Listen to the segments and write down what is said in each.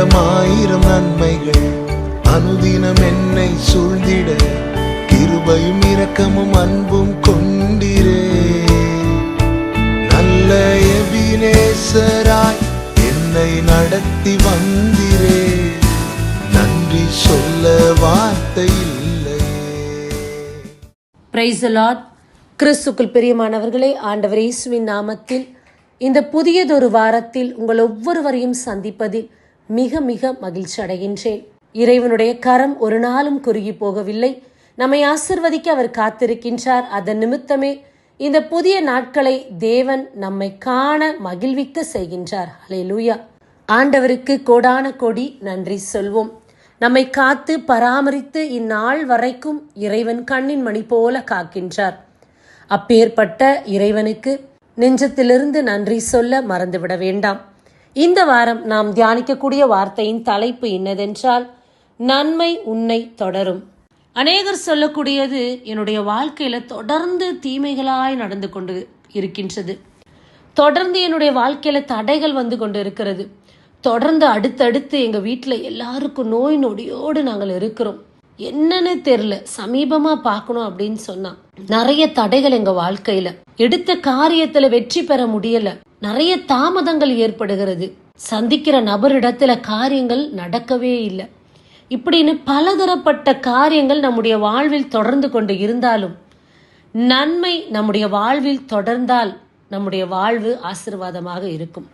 ஆயிரம் ஆயிரம் நன்மைகள். அனுதினம் என்னை சூழ்ந்திட கிருபையும் இரக்கமும் அன்பும் கொண்டிரே. நல்ல எபினேசராய் என்னை நடத்தி வந்திரே. நன்றி சொல்ல வார்த்தை இல்லை. பிரைஸ் கிறிஸ்துக்குள் பிரியமானவர்களே ஆண்டவர் இயேசுவின் நாமத்தில் இந்த புதியதொரு வாரத்தில் உங்கள் ஒவ்வொருவரையும் சந்திப்பதில் மிக மிக மகிழ்ச்சி அடைகின்றேன். இறைவனுடைய கரம் ஒரு நாளும் குறுகி போகவில்லை. நம்மை ஆசிர்வதிக்க அவர் காத்திருக்கின்றார். அதன் நிமித்தமே இந்த புதிய நாட்களை தேவன் நம்மை காண மகிழ்விக்க செய்கின்றார். ஹalleluya. ஆண்டவருக்கு கோடான கோடி நன்றி சொல்வோம். நம்மை காத்து பராமரித்து இந்நாள் வரைக்கும் இறைவன் கண்ணின் மணி போல காக்கின்றார். அப்பேற்பட்ட இறைவனுக்கு நெஞ்சத்திலிருந்து நன்றி சொல்ல மறந்துவிட வேண்டாம். இந்த வாரம் நாம் தியானிக்கக்கூடிய வார்த்தையின் தலைப்பு என்னதென்றால் நன்மை உன்னை தொடரும். அநேகர் சொல்லக்கூடியது என்னுடைய வாழ்க்கையில தொடர்ந்து தீமைகளாய் நடந்து கொண்டு இருக்கின்றது. தொடர்ந்து என்னுடைய வாழ்க்கையில தடைகள் வந்து கொண்டு இருக்கிறது. தொடர்ந்து அடுத்தடுத்து எங்க வீட்டில் எல்லாருக்கும் நோய் நொடியோடு நாங்கள் இருக்கிறோம். என்னன்னு தெரியல. சமீபமா பார்க்கணும் அப்படின்னு சொன்னா நிறைய தடைகள் எங்க வாழ்க்கையில. எடுத்த காரியத்துல வெற்றி பெற முடியல. நிறைய தாமதங்கள் ஏற்படுகிறது. சந்திக்கிற நபரிடத்துல காரியங்கள் நடக்கவே இல்லை. இப்படின்னு பலதரப்பட்ட காரியங்கள் நம்முடைய வாழ்வில் தொடர்ந்து கொண்டு இருந்தாலும் நன்மை நம்முடைய வாழ்வில் தொடர்ந்தால் நம்முடைய வாழ்வு ஆசிர்வாதமாக இருக்கும்.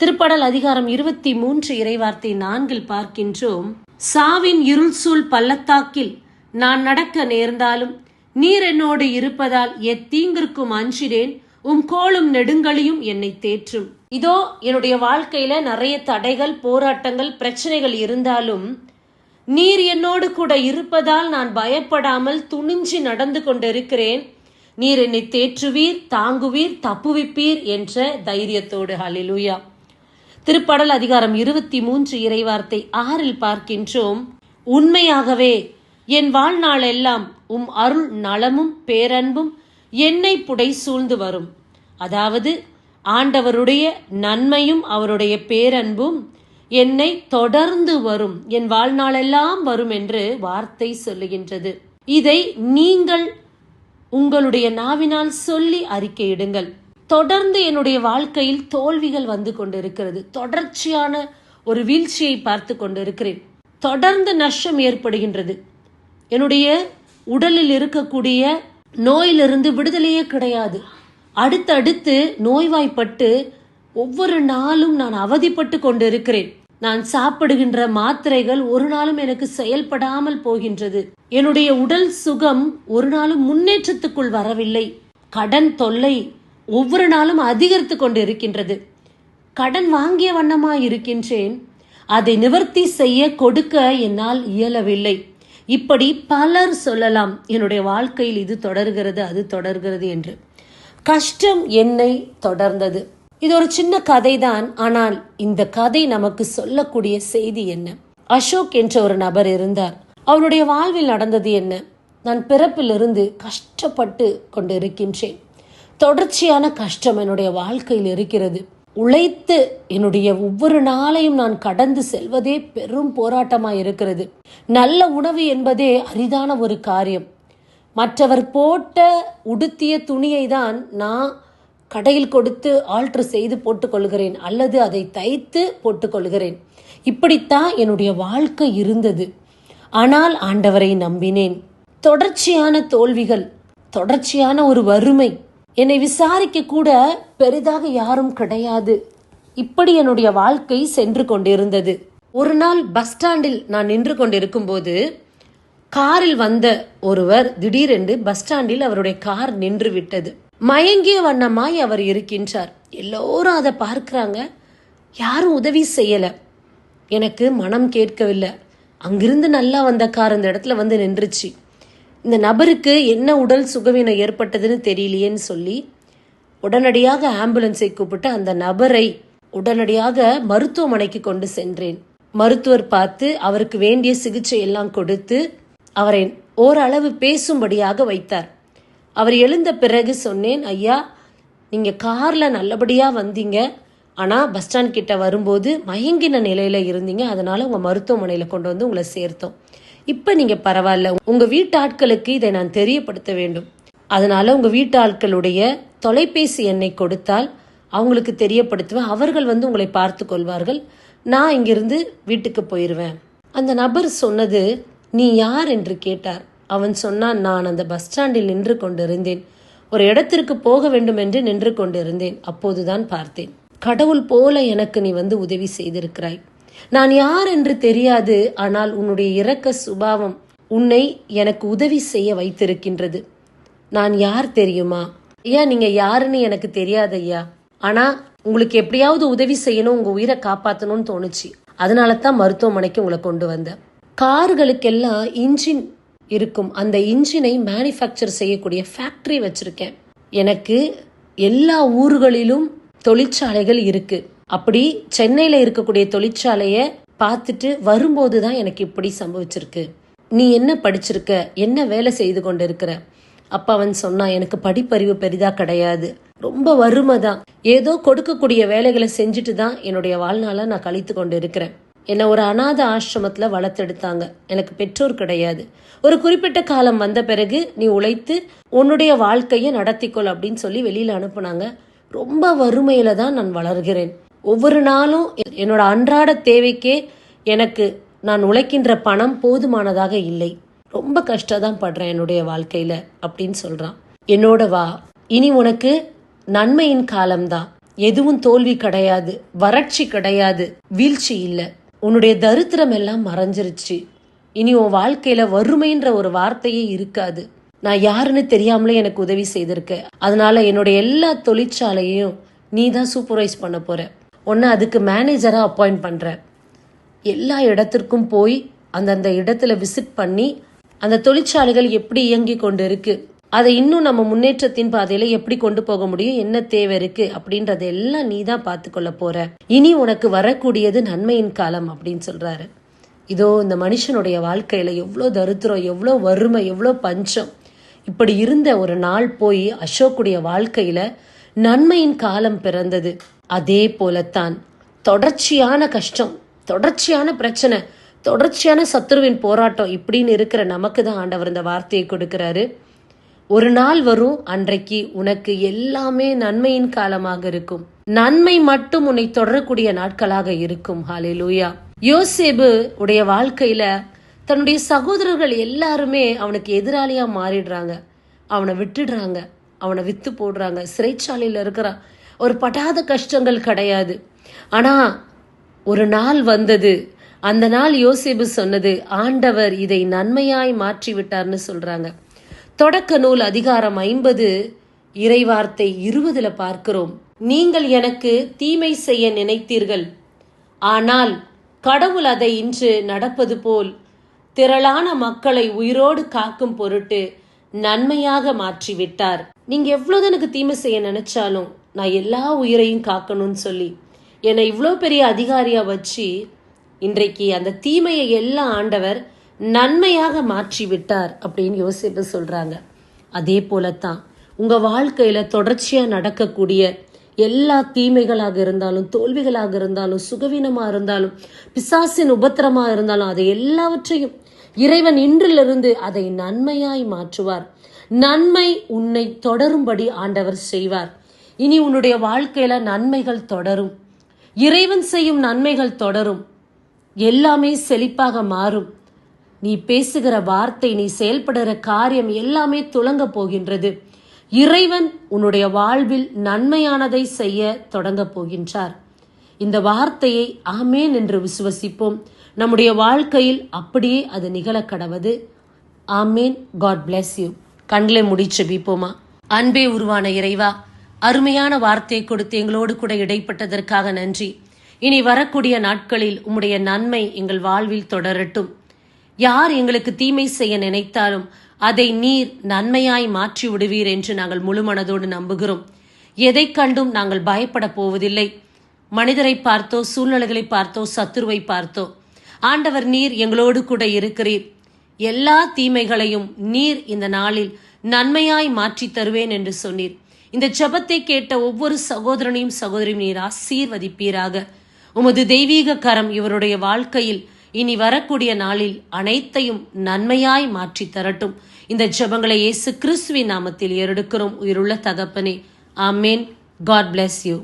திருப்படல் அதிகாரம் இருபத்தி மூன்று இறைவார்த்தை நான்கில் பார்க்கின்றோம். சாவின் இருள் சூழ் பள்ளத்தாக்கில் நான் நடக்க நேர்ந்தாலும் நீர் என்னோடு இருப்பதால் எத்தீங்கிற்கும் அஞ்சிடேன் உம் கோளும் நெடுங்கலியும் என்னை தேற்றும். இதோ என்னுடைய வாழ்க்கையில நிறைய தடைகள் போராட்டங்கள் பிரச்சனைகள் இருந்தாலும் நீர் என்னோடு கூட இருப்பதால் நான் பயப்படாமல் துணிஞ்சு நடந்து கொண்டிருக்கிறேன். நீர் என்னை தேற்றுவீர் தாங்குவீர் தப்புவிப்பீர் என்ற தைரியத்தோடு. ஹலிலூயா திருப்படல் அதிகாரம் இருபத்தி மூன்று இறைவார்த்தை ஆறில் பார்க்கின்றோம். உண்மையாகவே என் வாழ்நாள் எல்லாம் உம் அருள் நலமும் பேரன்பும் என்னை புடை சூழ்ந்து வரும். அதாவது ஆண்டவருடைய நன்மையும் அவருடைய பேரன்பும் என்னை தொடர்ந்து வரும். என் வாழ்நாளெல்லாம் வரும் என்று வார்த்தை சொல்லுகின்றது. இதை நீங்கள் உங்களுடைய நாவினால் சொல்லி அறிக்கையிடுங்கள். தொடர்ந்து என்னுடைய வாழ்க்கையில் தோல்விகள் வந்து கொண்டிருக்கிறது. தொடர்ச்சியான ஒரு வீழ்ச்சியை பார்த்து கொண்டிருக்கிறேன். தொடர்ந்து நஷ்டம் ஏற்படுகின்றது. என்னுடைய உடலில் இருக்கக்கூடிய நோயிலிருந்து விடுதலையே கிடையாது. அடுத்தடுத்து நோய்வாய்ப்பட்டு ஒவ்வொரு நாளும் நான் அவதிப்பட்டு கொண்டிருக்கிறேன். நான் சாப்பிடுகின்ற மாத்திரைகள் ஒரு நாளும் எனக்கு செயல்படாமல் போகின்றது. என்னுடைய உடல் சுகம் ஒரு நாளும் முன்னேற்றத்துக்குள் வரவில்லை. கடன் தொல்லை ஒவ்வொரு நாளும் அதிகரித்து கொண்டு இருக்கின்றது கடன் வாங்கிய வண்ணமாய் இருக்கின்றேன். அதை நிவர்த்தி செய்ய கொடுக்க என்னால் இயலவில்லை. இப்படி பலர் சொல்லலாம் என்னுடைய வாழ்க்கையில் இது தொடர்கிறது அது தொடர்கிறது என்று. கஷ்டம் என்னை தொடர்ந்தது. இது ஒரு சின்ன கதை தான் ஆனால் இந்த கதை நமக்கு சொல்லக்கூடிய செய்தி என்ன? அசோக் என்ற ஒரு நபர் இருந்தார். அவருடைய வாழ்வில் நடந்தது என்ன? நான் பிறப்பிலிருந்து கஷ்டப்பட்டு கொண்டு இருக்கின்றேன் தொடர்ச்சியான கஷ்டம் என்னுடைய வாழ்க்கையில் இருக்கிறது. உழைத்து என்னுடைய ஒவ்வொரு நாளையும் நான் கடந்து செல்வதே பெரும் போராட்டமாக இருக்கிறது. நல்ல உணவு என்பதே அரிதான ஒரு காரியம். மற்றவர் போட்ட உடுத்திய துணியை தான் நான் கடையில் கொடுத்து ஆல்ட்ரு செய்து போட்டுக்கொள்கிறேன் அல்லது அதை தைத்து போட்டுக்கொள்கிறேன் இப்படித்தான் என்னுடைய வாழ்க்கை இருந்தது. ஆனால் ஆண்டவரை நம்பினேன். தொடர்ச்சியான தோல்விகள் தொடர்ச்சியான ஒரு வறுமை என்னை விசாரிக்க கூட பெரிதாக யாரும் கிடையாது. இப்படி என்னுடைய வாழ்க்கை சென்று கொண்டிருந்தது. ஒரு நாள் பஸ் ஸ்டாண்டில் நான் நின்று கொண்டிருக்கும் போது காரில் வந்த ஒருவர் திடீரென்று பஸ் ஸ்டாண்டில் அவருடைய கார் நின்று விட்டது. மயங்கிய வண்ணமாய் அவர் இருக்கின்றார். எல்லோரும் அதை பார்க்குறாங்க. யாரும் உதவி செய்யல. எனக்கு மனம் கேட்கவில்லை. அங்கிருந்து நல்லா வந்த கார் அந்த இடத்துல வந்து நின்றுச்சு. இந்த நபருக்கு என்ன உடல் சுகவீனம் ஏற்பட்டதுன்னு தெரியலையேன்னு சொல்லி உடனடியாக ஆம்புலன்ஸை கூப்பிட்டு அந்த நபரை உடனடியாக மருத்துவமனைக்கு கொண்டு சென்றேன். மருத்துவர் பார்த்து அவருக்கு வேண்டிய சிகிச்சை எல்லாம் கொடுத்து அவரை ஓரளவு பேசும்படியாக வைத்தார். அவர் எழுந்த பிறகு சொன்னேன் ஐயா நீங்கள் காரில் நல்லபடியாக வந்தீங்க. ஆனால் பஸ் ஸ்டாண்ட் கிட்ட வரும்போது மயங்கின நிலையில் இருந்தீங்க. அதனால உங்கள் மருத்துவமனையில் கொண்டு வந்து உங்களை சேர்த்தோம். இப்போ நீங்கள் பரவாயில்ல. உங்கள் வீட்டு ஆட்களுக்கு இதை நான் தெரியப்படுத்த வேண்டும். அதனால உங்கள் வீட்டு ஆட்களுடைய தொலைபேசி எண்ணை கொடுத்தால் அவங்களுக்கு தெரியப்படுத்துவேன். அவர்கள் வந்து உங்களை பார்த்து கொள்வார்கள். நான் இங்கிருந்து வீட்டுக்கு போயிடுவேன் அந்த நபர் சொன்னது நீ யார்? என்று கேட்டார். அவன் சொன்னான் நான் அந்த பஸ் ஸ்டாண்டில் நின்று கொண்டிருந்தேன். ஒரு இடத்திற்கு போக வேண்டும் என்று நின்று கொண்டிருந்தேன். அப்போதுதான் பார்த்தேன். கடவுள் போல எனக்கு நீ வந்து உதவி செய்திருக்கிறாய். நான் யார் என்று தெரியாது ஆனால் உன்னுடைய இரக்க சுபாவம் உன்னை எனக்கு உதவி செய்ய வைத்திருக்கின்றது. நான் யார் தெரியுமா? ஐயா நீங்க யாருன்னு எனக்கு தெரியாது ஐயா. ஆனா உங்களுக்கு எப்படியாவது உதவி செய்யணும் உங்க உயிரை காப்பாத்தணும்னு தோணுச்சு. அதனால தான் மருத்துவமனைக்கு உங்களை கொண்டு வந்தேன். கார்களுக்கெல்லாம் இன்ஜின் இருக்கும். அந்த இன்ஜினை மேனுஃபேக்சர் செய்யக்கூடிய ஃபேக்டரி வச்சிருக்கேன். எனக்கு எல்லா ஊர்களிலும் தொழிற்சாலைகள் இருக்குது அப்படி சென்னையில இருக்கக்கூடிய தொழிற்சாலையை பார்த்துட்டு வரும்போது தான் எனக்கு இப்படி சம்பவிச்சிருக்கு. நீ என்ன படிச்சிருக்க? என்ன வேலை செய்து கொண்டு இருக்கிற அப்ப அவன் சொன்னான் எனக்கு படிப்பறிவு பெரிதா கிடையாது. ரொம்ப வறுமை தான். ஏதோ கொடுக்கக்கூடிய வேலைகளை செஞ்சுட்டு தான் என்னுடைய வாழ்நாளை நான் கழித்து கொண்டு இருக்கிறேன் என்னை ஒரு அநாத ஆசிரமத்தில் வளர்த்தெடுத்தாங்க. எனக்கு பெற்றோர் கிடையாது. ஒரு குறிப்பிட்ட காலம் வந்த பிறகு நீ உழைத்து உன்னுடைய வாழ்க்கையை நடத்திக்கொள் அப்படின்னு சொல்லி வெளியில் அனுப்புனாங்க. ரொம்ப வறுமையில தான் நான் வளர்கிறேன். ஒவ்வொரு நாளும் என்னோட அன்றாட தேவைக்கே எனக்கு நான் உழைக்கின்ற பணம் போதுமானதாக இல்லை. ரொம்ப கஷ்டம் படுறேன் என்னுடைய வாழ்க்கையில அப்படின்னு சொல்றான். என்னோட வா இனி உனக்கு நன்மையின் காலம்தான். எதுவும் தோல்வி கிடையாது வறட்சி கிடையாது வீழ்ச்சி இல்லை. உன்னுடைய தரித்திரம் எல்லாம் மறைஞ்சிருச்சு. இனி உன் வாழ்க்கையில வறுமைன்ற ஒரு வார்த்தையே இருக்காது. நான் யாருன்னு தெரியாமலே எனக்கு உதவி செய்திருக்க. அதனால என்னுடைய எல்லா தொழிற்சாலையையும் நீ தான் சூப்பர்வைஸ் பண்ண போற. உன்னை அதுக்கு மேனேஜராக அப்பாயிண்ட் பண்ணுறேன் எல்லா இடத்திற்கும் போய் அந்தந்த இடத்துல விசிட் பண்ணி அந்த தொழிற்சாலைகள் எப்படி இயங்கி கொண்டு இருக்கு அதை இன்னும் நம்ம முன்னேற்றத்தின் பாதையில எப்படி கொண்டு போக முடியும் என்ன தேவை இருக்கு அப்படின்றத எல்லாம் நீ தான் பார்த்துக்கொள்ள போற. இனி உனக்கு வரக்கூடியது நன்மையின் காலம் அப்படின்னு சொல்றாரு. இதோ இந்த மனுஷனுடைய வாழ்க்கையில எவ்வளோ தரித்திரம் எவ்வளோ வறுமை எவ்வளோ பஞ்சம். இப்படி இருந்த ஒரு நாள் போய் அசோக்குடைய வாழ்க்கையில நன்மையின் காலம் பிறந்தது. அதே போலத்தான் தொடர்ச்சியான கஷ்டம் தொடர்ச்சியான பிரச்சனை தொடர்ச்சியான சத்துருவின் போராட்டம் இப்படின்னு இருக்கிற நமக்கு தான் ஆண்டவர் இந்த வார்த்தையை கொடுக்கிறாரு. ஒரு நாள் வரும் அன்றைக்கு உனக்கு எல்லாமே நன்மையின் காலமாக இருக்கும். நன்மை மட்டும் உன்னை தொடரக்கூடிய நாட்களாக இருக்கும். ஹாலே லூயா யோசேபு உடைய வாழ்க்கையில தன்னுடைய சகோதரர்கள் எல்லாருமே அவனுக்கு எதிராளியா மாறிடுறாங்க. அவனை விட்டுடுறாங்க. அவனை வித்து போடுறாங்க. சிறைச்சாலையில இருக்கிறான். ஒரு படாத கஷ்டங்கள் கிடையாது. ஆனா ஒரு நாள் வந்தது. அந்த நாள் யோசிப்பு சொன்னது ஆண்டவர் இதை நன்மையாய் மாற்றி விட்டார்னு சொல்றாங்க. தொடக்க நூல் அதிகாரம் ஐம்பது இறைவார்த்தை இருபதுல பார்க்கிறோம். நீங்கள் எனக்கு தீமை செய்ய நினைத்தீர்கள். ஆனால் கடவுள் அதை இன்று நடப்பது போல் திரளான மக்களை உயிரோடு காக்கும் பொருட்டு நன்மையாக மாற்றி விட்டார் நீங்க எவ்வளவு எனக்கு தீமை செய்ய நினைச்சாலும் நான் எல்லா உயிரையும் காக்கணும்னு சொல்லி என்னை இவ்வளோ பெரிய அதிகாரியாக வச்சு இன்றைக்கு அந்த தீமையை எல்லாம் ஆண்டவர் நன்மையாக மாற்றி விட்டார் அப்படின்னு யோசிப்பு சொல்கிறாங்க அதே போலத்தான் உங்கள் வாழ்க்கையில் தொடர்ச்சியாக நடக்கக்கூடிய எல்லா தீமைகளாக இருந்தாலும் தோல்விகளாக இருந்தாலும் சுகவீனமாக இருந்தாலும் பிசாசின் உபத்திரமாக இருந்தாலும் அதை எல்லாவற்றையும் இறைவன் இன்றிலிருந்து அதை நன்மையாய் மாற்றுவார். நன்மை உன்னை தொடரும்படி ஆண்டவர் செய்வார். இனி உன்னுடைய வாழ்க்கையில நன்மைகள் தொடரும். இறைவன் செய்யும் நன்மைகள் தொடரும். எல்லாமே செழிப்பாக மாறும். நீ பேசுகிற வார்த்தை நீ செயல்படுகிற காரியம் எல்லாமே துலங்க போகின்றது. இறைவன் உன்னுடைய வாழ்வில் நன்மையானதை செய்ய தொடங்க போகின்றார். இந்த வார்த்தையை ஆமேன் என்று விசுவசிப்போம். நம்முடைய வாழ்க்கையில் அப்படியே அது நிகழ கடவது. ஆமேன். God bless you. கண்களை முடிச்சு பிப்போமா அன்பே உருவான இறைவா அருமையான வார்த்தை கொடுத்து எங்களோடு கூட இடைப்பட்டதற்காக நன்றி. இனி வரக்கூடிய நாட்களில் உம்முடைய நன்மை எங்கள் வாழ்வில் தொடரட்டும். யார் எங்களுக்கு தீமை செய்ய நினைத்தாலும் அதை நீர் நன்மையாய் மாற்றி விடுவீர் என்று நாங்கள் முழு மனதோடு நம்புகிறோம். எதை கண்டும் நாங்கள் பயப்பட போவதில்லை. மனிதரை பார்த்தோ சூழ்நிலைகளை பார்த்தோ சத்துருவை பார்த்தோ ஆண்டவர் நீர் எங்களோடு கூட இருக்கிறீர். எல்லா தீமைகளையும் நீர் இந்த நாளில் நன்மையாய் மாற்றி தருவேன் என்று சொன்னீர். இந்த ஜபத்தை கேட்ட ஒவ்வொரு சகோதரனையும் சகோதரியும் நீர் ஆசீர்வதிப்பீராக. உமது தெய்வீக கரம் இவருடைய வாழ்க்கையில் இனி வரக்கூடிய நாளில் அனைத்தையும் நன்மையாய் மாற்றி தரட்டும். இந்த ஜெபங்களை இயேசு கிறிஸ்துவின் நாமத்தில் ஏறெடுக்கிறோம். உயிருள்ள தகப்பனே ஆமேன். God bless you.